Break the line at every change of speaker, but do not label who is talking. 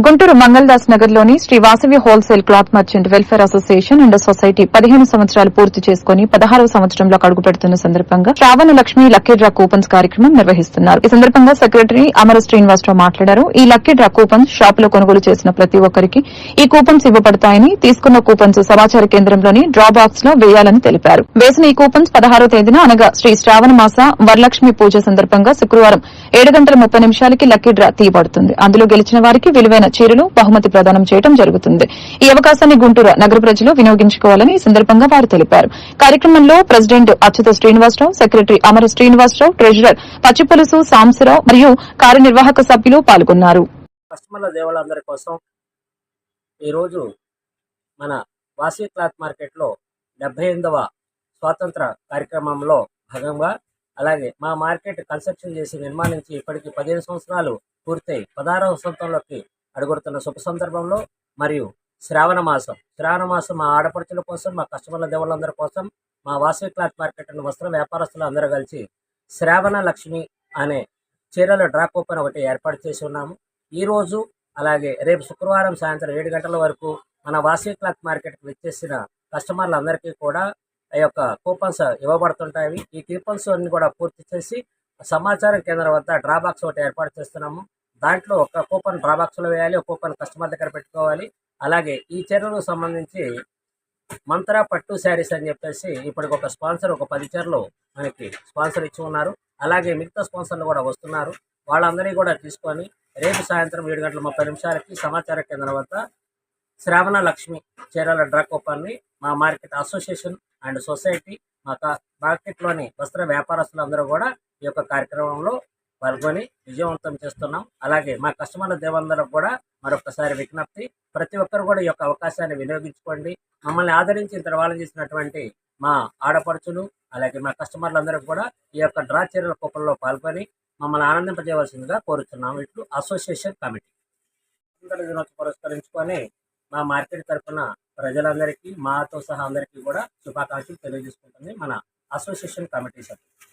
గుంటూరు మంగళదాస్ నగర్లోని Sri Vasavi wholesale cloth merchant welfare association and society పదిహేను సంవత్సరాలు పూర్తి చేసుకుని పదహారవ సంవత్సరంలో అడుగు పెడుతున్న సందర్భంగా Shravana Lakshmi lucky draw coupons కార్యక్రమం నిర్వహిస్తున్నారు. ఈ సందర్భంగా సెక్రటరీ అమర శ్రీనివాసరావు మాట్లాడారు. ఈ లక్కీ డ్రా కూపన్స్ షాపులో కొనుగోలు చేసిన ప్రతి ఒక్కరికి ఈ కూపన్స్ ఇవ్వబడతాయని తీసుకున్న కూపన్స్ సమాచార కేంద్రంలోని డ్రా బాక్స్లో వేయాలని తెలిపారు. వేసిన ఈ కూపన్స్ పదహారో తేదీన అనగా శ్రీ శ్రావణ మాస వరలక్ష్మి పూజ సందర్భంగా శుక్రవారం ఏడు గంటల ముప్పై నిమిషాలకి లక్కీ డ్రా తీయబడుతుంది. అందులో గెలిచిన వారికి విలువైన చీరలు బహుమతి ప్రదానం చేయడం జరుగుతుంది. ఈ అవకాశాన్ని గుంటూరు నగర ప్రజలు వినియోగించుకోవాలని ఈ సందర్భంగా వారు తెలిపారు. కార్యక్రమంలో president Achyuta Srinivasa Rao secretary Amara Srinivasa Rao treasurer Pachipulusu Samsa Rao మరియు కార్యనిర్వాహక సభ్యులు పాల్గొన్నారు.
కస్టమర్ల దేవుళ్ళందరి కోసం ఈరోజు మన వాసవి క్లాత్ మార్కెట్లో డెబ్బై ఎనిమిదవ స్వాతంత్ర కార్యక్రమంలో భాగంగా అలాగే మా మార్కెట్ కన్స్ట్రక్షన్ చేసి నిర్మాణించి ఇప్పటికి పదిహేను సంవత్సరాలు పూర్తయి పదహారవ సంవత్సరంలోకి అడుగుడుతున్న శుభ సందర్భంలో మరియు శ్రావణ మాసం. శ్రావణ మాసం మా ఆడపడుచుల కోసం మా కస్టమర్ల దేవుళ్ళందరి కోసం మా వాసవి క్లాత్ మార్కెట్ అనే వస్త్ర వ్యాపారస్తులు అందరూ కలిసి శ్రావణ లక్ష్మి అనే చీరల డ్రా కూపన్ ఒకటి ఏర్పాటు చేసి ఉన్నాము. ఈరోజు అలాగే రేపు శుక్రవారం సాయంత్రం ఏడు గంటల వరకు మన వాసవి క్లాత్ మార్కెట్కి వచ్చేసిన కస్టమర్లందరికీ కూడా ఆ యొక్క కూపన్స్ ఇవ్వబడుతుంటాయి. ఈ కూపన్స్ అన్ని కూడా పూర్తి చేసి సమాచారం కేంద్రం వద్ద డ్రా బాక్స్ ఒకటి ఏర్పాటు చేస్తున్నాము. దాంట్లో ఒక కూపన్ డ్రాబాక్స్లో వేయాలి ఒక కూపన్ కస్టమర్ దగ్గర పెట్టుకోవాలి. అలాగే ఈ చీరలకు సంబంధించి మంత్రా పట్టు శారీస్ అని చెప్పేసి ఇప్పటికి ఒక స్పాన్సర్ ఒక పది చీరలు మనకి స్పాన్సర్ ఇచ్చి ఉన్నారు. అలాగే మిగతా స్పాన్సర్లు కూడా వస్తున్నారు. వాళ్ళందరినీ కూడా తీసుకొని రేపు సాయంత్రం ఏడు గంటల ముప్పై నిమిషాలకి సమాచార కేంద్రం వద్ద శ్రావణ లక్ష్మి చీరల డ్రా కూపన్ని మా మార్కెట్ అసోసియేషన్ అండ్ సొసైటీ మా మార్కెట్లోని వస్త్ర వ్యాపారస్తులందరూ కూడా ఈ యొక్క కార్యక్రమంలో పాల్గొని విజయవంతం చేస్తున్నాం. అలాగే మా కస్టమర్ల దేవందరికి కూడా మరొకసారి విజ్ఞప్తి ప్రతి ఒక్కరు కూడా ఈ యొక్క అవకాశాన్ని వినియోగించుకోండి. మమ్మల్ని ఆదరించి ఇంత వాళ్ళు చేసినటువంటి మా ఆడపడుచులు అలాగే మా కస్టమర్లందరికీ కూడా ఈ యొక్క డ్రా చీరల కూపంలో పాల్గొని మమ్మల్ని ఆనందింపజేయవలసిందిగా కోరుతున్నాం ఇట్లు అసోసియేషన్ కమిటీ. దినోత్సవం పురస్కరించుకొని మా మార్కెట్ తరఫున ప్రజలందరికీ మాతో సహా అందరికీ కూడా శుభాకాంక్షలు తెలియజేసుకుంటుంది మన అసోసియేషన్ కమిటీ సభ్యులు.